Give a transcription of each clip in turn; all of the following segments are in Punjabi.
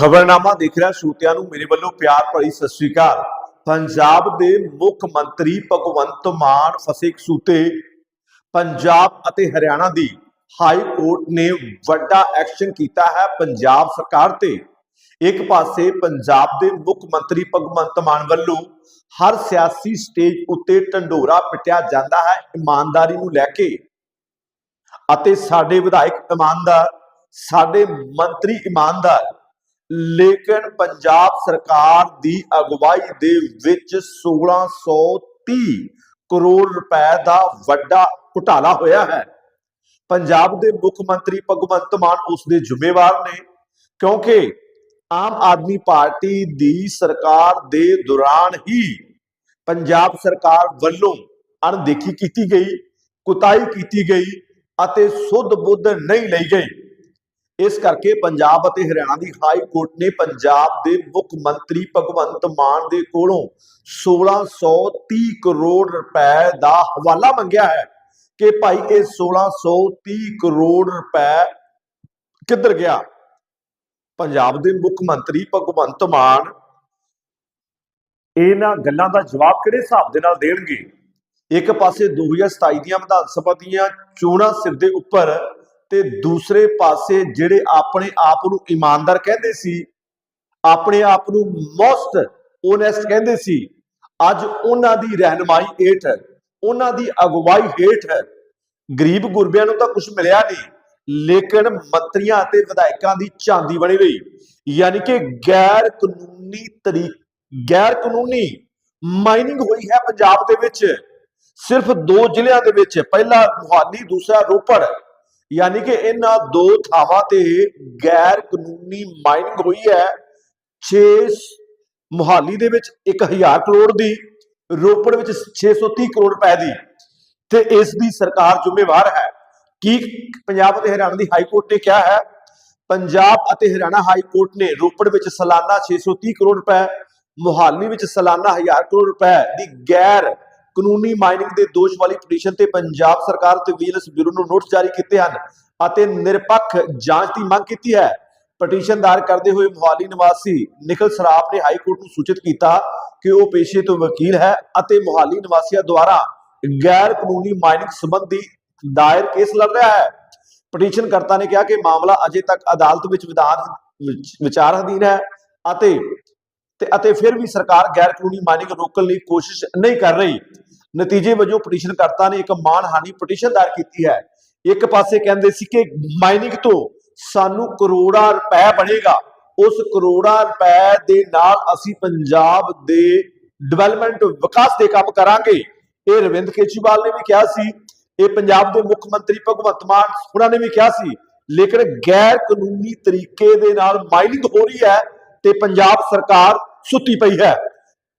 ਖਬਰਨਾਮਾ ਦੇਖ ਰਿਹਾ, ਸ਼ੂਤਿਆਂ ਨੂੰ ਮੇਰੇ ਵੱਲੋਂ ਪਿਆਰ ਭਰੀ ਸਤਿ ਸ੍ਰੀ ਅਕਾਲ। ਪੰਜਾਬ ਦੇ ਮੁੱਖ ਮੰਤਰੀ ਭਗਵੰਤ ਮਾਨ ਫਸੇ ਸੂਤੇ। ਪੰਜਾਬ ਅਤੇ ਹਰਿਆਣਾ ਦੀ ਹਾਈ ਕੋਰਟ ਨੇ ਵੱਡਾ ਐਕਸ਼ਨ ਕੀਤਾ ਹੈ ਪੰਜਾਬ ਸਰਕਾਰ ਤੇ। ਇੱਕ ਪਾਸੇ ਪੰਜਾਬ ਦੇ ਮੁੱਖ ਮੰਤਰੀ ਭਗਵੰਤ ਮਾਨ ਵੱਲੋਂ ਹਰ ਸਿਆਸੀ ਸਟੇਜ ਉੱਤੇ ਢੰਡੋਰਾ ਪਿੱਟਿਆ ਜਾਂਦਾ ਹੈ ਇਮਾਨਦਾਰੀ ਨੂੰ ਲੈ ਕੇ। ਅਤੇ ਸਾਡੇ ਵਿਧਾਇਕ ਇਮਾਨਦਾਰ, ਸਾਡੇ ਮੰਤਰੀ ਇਮਾਨਦਾਰ ਲੇਕਿਨ ਪੰਜਾਬ ਸਰਕਾਰ ਦੀ ਅਗਵਾਈ ਦੇ ਵਿੱਚ 1630 ਕਰੋੜ ਰੁਪਏ ਦਾ ਵੱਡਾ ਘੁਟਾਲਾ ਹੋਇਆ ਹੈ। ਪੰਜਾਬ ਦੇ ਮੁੱਖ ਮੰਤਰੀ ਭਗਵੰਤ ਮਾਨ ਉਸ ਦੇ ਜ਼ਿੰਮੇਵਾਰ ਨੇ, ਕਿਉਂਕਿ ਆਮ ਆਦਮੀ ਪਾਰਟੀ ਦੀ ਸਰਕਾਰ ਦੇ ਦੌਰਾਨ ਹੀ ਪੰਜਾਬ ਸਰਕਾਰ ਵੱਲੋਂ ਅਣਦੇਖੀ ਕੀਤੀ ਗਈ ਕੁਤਾਈ ਕੀਤੀ ਗਈ ਅਤੇ ਸੁੱਧ ਬੁੱਧ ਨਹੀਂ ਲਈ ਗਈ। ਇਸ ਕਰਕੇ ਪੰਜਾਬ ਅਤੇ ਹਰਿਆਣਾ ਦੀ ਹਾਈ ਕੋਰਟ ਨੇ ਪੰਜਾਬ ਦੇ ਮੁੱਖ ਮੰਤਰੀ ਭਗਵੰਤ ਮਾਨ ਦੇ ਕੋਲੋਂ 1630 ਕਰੋੜ ਰੁਪਏ ਦਾ ਹਵਾਲਾ ਮੰਗਿਆ ਹੈ ਕਿ ਭਾਈ ਇਹ 1630 ਕਰੋੜ ਰੁਪਏ ਕਿੱਧਰ ਗਿਆ? ਪੰਜਾਬ ਦੇ ਮੁੱਖ ਮੰਤਰੀ ਭਗਵੰਤ ਮਾਨ ਇਹਨਾਂ ਗੱਲਾਂ ਦਾ ਜਵਾਬ ਕਿਹੜੇ ਹਿਸਾਬ ਦੇ ਨਾਲ ਦੇਣਗੇ? ਇੱਕ ਪਾਸੇ 2027 ਦੀਆਂ ਵਿਧਾਨ ਸਭਾ ਦੀਆਂ ਚੋਣਾਂ ਸਿਰ ਦੇ ਉੱਪਰ ਤੇ ਦੂਸਰੇ ਪਾਸੇ ਜਿਹੜੇ ਆਪਣੇ ਆਪ ਨੂੰ ਇਮਾਨਦਾਰ ਕਹਿੰਦੇ ਸੀ, ਆਪਣੇ ਆਪ ਨੂੰ ਮੋਸਟ ਓਨੈਸਟ ਕਹਿੰਦੇ ਸੀ, ਅੱਜ ਉਹਨਾਂ ਦੀ ਰਹਿਨਮਾਈ ਹੇਠ ਉਹਨਾਂ ਦੀ ਅਗਵਾਈ ਹੇਠ ਗਰੀਬ ਗੁਰਬਿਆਂ ਨੂੰ ਤਾਂ ਕੁਝ ਮਿਲਿਆ ਨਹੀਂ, ਲੇਕਿਨ ਮੰਤਰੀਆਂ ਅਤੇ ਵਿਧਾਇਕਾਂ ਦੀ ਚਾਂਦੀ ਬਣੀ ਰਹੀ ਯਾਨੀ ਕਿ ਗੈਰ ਕਾਨੂੰਨੀ ਤਰੀਕ ਗੈਰ ਕਾਨੂੰਨੀ ਮਾਈਨਿੰਗ ਹੋਈ ਹੈ ਪੰਜਾਬ ਦੇ ਵਿੱਚ। ਸਿਰਫ ਦੋ ਜ਼ਿਲ੍ਹਿਆਂ ਦੇ ਵਿੱਚ, ਪਹਿਲਾ ਮੁਹਾਲੀ, ਦੂਸਰਾ ਰੋਪੜ। ਯਾਨੀ ਕਿ ਇਹਨਾਂ ਦੋ ਥਾਵਾਂ ਤੇ ਗੈਰ ਕਾਨੂੰਨੀ ਮਾਈਨਿੰਗ ਹੋਈ ਹੈ। 6 ਮੁਹਾਲੀ ਦੇ ਵਿੱਚ 1000 ਕਰੋੜ ਦੀ, ਰੋਪੜ ਵਿੱਚ 630 ਕਰੋੜ ਰੁਪਏ ਦੀ। ਤੇ ਇਸ ਦੀ ਸਰਕਾਰ ਜ਼ਿੰਮੇਵਾਰ ਹੈ। ਕੀ ਪੰਜਾਬ ਅਤੇ ਹਰਿਆਣਾ ਦੀ ਹਾਈ ਕੋਰਟ ਨੇ ਕਿਹਾ ਹੈ, ਪੰਜਾਬ ਅਤੇ ਹਰਿਆਣਾ ਹਾਈ ਕੋਰਟ ਨੇ ਰੋਪੜ ਵਿੱਚ ਸਾਲਾਨਾ 630 ਕਰੋੜ ਰੁਪਏ, ਮੁਹਾਲੀ ਵਿੱਚ ਸਾਲਾਨਾ 1000 ਕਰੋੜ ਰੁਪਏ ਦੀ ਗੈਰ ਕਾਨੂੰਨੀ ਮਾਈਨਿੰਗ ਦੇ ਦੋਸ਼ ਵਾਲੀ ਪਟੀਸ਼ਨ ਤੇ ਪੰਜਾਬ ਸਰਕਾਰ ਤੇ ਵਿਜੀਲੈਂਸ ਬਿਊਰੋ ਨੂੰ ਨੋਟਿਸ ਜਾਰੀ ਕੀਤੇ ਹਨ ਅਤੇ ਨਿਰਪੱਖ ਜਾਂਚ ਦੀ ਮੰਗ ਕੀਤੀ ਹੈ। ਪਟੀਸ਼ਨ ਦਾਇਰ ਕਰਦੇ ਹੋਏ ਮੁਹਾਲੀ ਨਿਵਾਸੀ ਨਿਖਲ ਸਰਾਫ ਨੇ ਹਾਈ ਕੋਰਟ ਨੂੰ ਸੂਚਿਤ ਕੀਤਾ ਕਿ ਉਹ ਪੇਸ਼ੇ ਤੋਂ ਵਕੀਲ ਹੈ ਅਤੇ ਮੁਹਾਲੀ ਨਿਵਾਸੀਆਂ ਦੁਆਰਾ ਗੈਰ ਕਾਨੂੰਨੀ ਮਾਈਨਿੰਗ ਸੰਬੰਧੀ ਦਾਇਰ ਕੇਸ ਲੜ ਰਿਹਾ ਹੈ। ਪਟੀਸ਼ਨਕਰਤਾ ਨੇ ਕਿਹਾ ਕਿ ਮਾਮਲਾ ਅਜੇ ਤੱਕ ਅਦਾਲਤ ਵਿੱਚ ਵਿਧਾਨ ਵਿਚਾਰ ਅਧੀਨ ਹੈ ਅਤੇ ਤੇ ਅਤੇ ਫਿਰ ਵੀ ਸਰਕਾਰ ਗੈਰ ਕਾਨੂੰਨੀ ਮਾਈਨਿੰਗ ਰੋਕਣ ਲਈ ਕੋਸ਼ਿਸ਼ ਨਹੀਂ ਕਰ ਰਹੀ। ਨਤੀਜੇ ਵਜੋਂ ਪਟੀਸ਼ਨਕਰਤਾ ਨੇ ਇੱਕ ਮਾਨਹਾਨੀ ਪਟੀਸ਼ਨ ਦਾਇਰ ਕੀਤੀ ਹੈ। ਇੱਕ ਪਾਸੇ ਕਹਿੰਦੇ ਸੀ ਕਿ ਮਾਈਨਿੰਗ ਤੋਂ ਸਾਨੂੰ ਕਰੋੜਾਂ ਰੁਪਏ ਬਣੇਗਾ। ਉਸ ਕਰੋੜਾਂ ਰੁਪਏ ਦੇ ਨਾਲ ਅਸੀਂ ਪੰਜਾਬ ਦੇ ਡਿਵੈਲਪਮੈਂਟ ਵਿਕਾਸ ਦੇ ਕੰਮ ਕਰਾਂਗੇ। ਇਹ ਰਵਿੰਦਰ ਕੇਜਰੀਵਾਲ ਨੇ ਵੀ ਕਿਹਾ ਸੀ। ਇਹ ਪੰਜਾਬ ਦੇ ਮੁੱਖ ਮੰਤਰੀ ਭਗਵੰਤ ਮਾਨ ਉਹਨਾਂ ਨੇ ਵੀ ਕਿਹਾ ਸੀ। ਲੇਕਿਨ ਗੈਰ ਕਾਨੂੰਨੀ ਤਰੀਕੇ ਦੇ ਨਾਲ ਮਾਈਨਿੰਗ ਹੋ ਰਹੀ ਹੈ ਤੇ ਪੰਜਾਬ ਸਰਕਾਰ ਸੁੱਤੀ ਪਈ ਹੈ।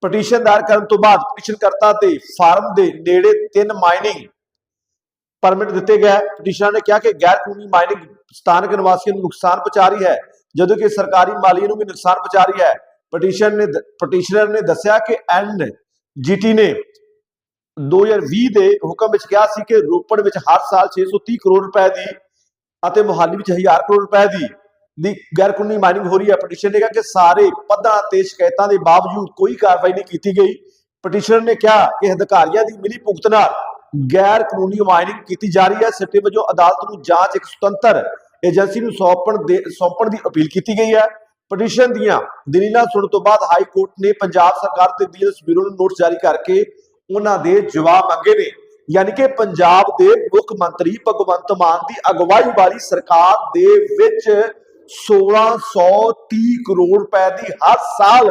ਪਟੀਸ਼ਨ ਦਾਇਰ ਕਰਨ ਤੋਂ ਬਾਅਦ ਪਟੀਸ਼ਨਕਰਤਾ ਤੇ ਫਾਰਮ ਦੇ ਨੇੜੇ ਤਿੰਨ ਮਾਈਨਿੰਗ ਪਰਮਿਟ ਦਿੱਤੇ ਗਏ। ਪਟੀਸ਼ਨਰ ਨੇ ਕਿਹਾ ਕਿ ਗੈਰ ਕਾਨੂੰਨੀ ਮਾਈਨਿੰਗ ਸਥਾਨਕ ਨਿਵਾਸੀਆਂ ਨੂੰ ਨੁਕਸਾਨ ਪਹੁੰਚਾ ਰਹੀ ਹੈ, ਜਦੋਂ ਕਿ ਸਰਕਾਰੀ ਮਾਲੀਏ ਨੂੰ ਵੀ ਨੁਕਸਾਨ ਪਹੁੰਚਾ ਰਹੀ ਹੈ। ਪਟੀਸ਼ਨ ਨੇ ਪਟੀਸ਼ਨਰ ਨੇ ਦੱਸਿਆ ਕਿ ਐਨ ਜੀਟੀ ਨੇ 2020 ਦੇ ਹੁਕਮ ਵਿੱਚ ਕਿਹਾ ਸੀ ਕਿ ਰੋਪੜ ਵਿੱਚ ਹਰ ਸਾਲ 630 ਕਰੋੜ ਰੁਪਏ ਦੀ ਅਤੇ ਮੁਹਾਲੀ ਵਿੱਚ 1000 ਕਰੋੜ ਰੁਪਏ ਦੀ ਦੀ ਗੈਰ ਕਾਨੂੰਨੀ ਮਾਈਨਿੰਗ ਹੋ ਰਹੀ ਹੈ। ਪਟੀਸ਼ਨ ਨੇ ਕਿਹਾ ਕਿ ਸਾਰੇ ਪੱਧਰਾਂ ਤੇ ਸ਼ਿਕਾਇਤਾਂ ਦੇ ਬਾਵਜੂਦ ਕੋਈ ਕਾਰਵਾਈ ਨਹੀਂ ਕੀਤੀ ਗਈ। ਪਟੀਸ਼ਨਰ ਨੇ ਕਿਹਾ ਕਿ ਅਧਿਕਾਰੀਆਂ ਦੀ ਮਿਲੀ ਭੁਗਤ ਨਾਲ ਗੈਰ ਕਾਨੂੰਨੀ ਮਾਈਨਿੰਗ ਕੀਤੀ ਜਾ ਰਹੀ ਹੈ। ਸਿੱਟੇ ਵਜੋਂ ਅਦਾਲਤ ਨੂੰ ਜਾਂਚ ਇੱਕ ਸੁਤੰਤਰ ਏਜੰਸੀ ਨੂੰ ਸੌਂਪਣ ਦੇ, ਸੌਂਪਣ ਦੀ ਅਪੀਲ ਕੀਤੀ ਗਈ ਹੈ। ਪਟੀਸ਼ਨ ਦੀਆਂ ਦਲੀਲਾਂ ਸੁਣਨ ਤੋਂ ਬਾਅਦ ਹਾਈ ਕੋਰਟ ਨੇ ਪੰਜਾਬ ਸਰਕਾਰ ਤੇ ਵਿਜੀਲੈਂਸ ਬਿਊਰੋ ਨੂੰ ਨੋਟਿਸ ਜਾਰੀ ਕਰਕੇ ਉਹਨਾਂ ਦੇ ਜਵਾਬ ਮੰਗੇ ਨੇ। ਯਾਨੀ ਕਿ ਪੰਜਾਬ ਦੇ ਮੁੱਖ ਮੰਤਰੀ ਭਗਵੰਤ ਮਾਨ ਦੀ ਅਗਵਾਈ ਵਾਲੀ ਸਰਕਾਰ ਦੇ ਵਿੱਚ 1630 ਕਰੋੜ ਰੁਪਏ ਦੀ ਹਰ ਸਾਲ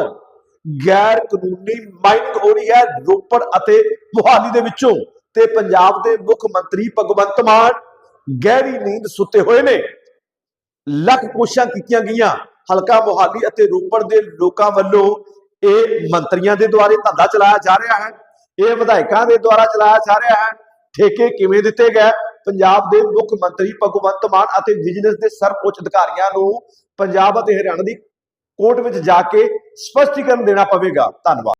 ਗੈਰ ਕਾਨੂੰਨੀ ਮਾਈਨਿੰਗ ਹੋ ਰਹੀ ਹੈ ਰੋਪੜ ਅਤੇ ਮੁਹਾਲੀ ਦੇ ਵਿੱਚੋਂ ਤੇ ਪੰਜਾਬ ਦੇ ਮੁੱਖ ਮੰਤਰੀ ਭਗਵੰਤ ਮਾਨ ਗਹਿਰੀ ਨੀਂਦ ਸੁੱਤੇ ਹੋਏ ਨੇ। ਲੱਖ ਕੋਸ਼ਿਸ਼ਾਂ ਕੀਤੀਆਂ ਗਈਆਂ ਹਲਕਾ ਮੁਹਾਲੀ ਅਤੇ ਰੋਪੜ ਦੇ ਲੋਕਾਂ ਵੱਲੋਂ ਇਹ ਮੰਤਰੀਆਂ ਦੇ ਦੁਆਰੇ ਧੰਦਾ ਚਲਾਇਆ ਜਾ ਰਿਹਾ ਹੈ, ਇਹ ਵਿਧਾਇਕਾਂ ਦੇ ਦੁਆਰਾ ਚਲਾਇਆ ਜਾ ਰਿਹਾ ਹੈ, ਠੇਕੇ ਕਿਵੇਂ ਦਿੱਤੇ ਗਏ? ਪੰਜਾਬ ਦੇ ਮੁੱਖ ਮੰਤਰੀ ਭਗਵੰਤ ਮਾਨ ਅਤੇ ਵਿਜੀਲੈਂਸ ਦੇ ਸਰਵਉੱਚ ਅਧਿਕਾਰੀਆਂ ਨੂੰ ਪੰਜਾਬ ਅਤੇ ਹਰਿਆਣਾ ਦੀ ਕੋਰਟ ਵਿੱਚ ਜਾ ਕੇ ਸਪਸ਼ਟੀਕਰਨ ਦੇਣਾ ਪਵੇਗਾ। ਧੰਨਵਾਦ।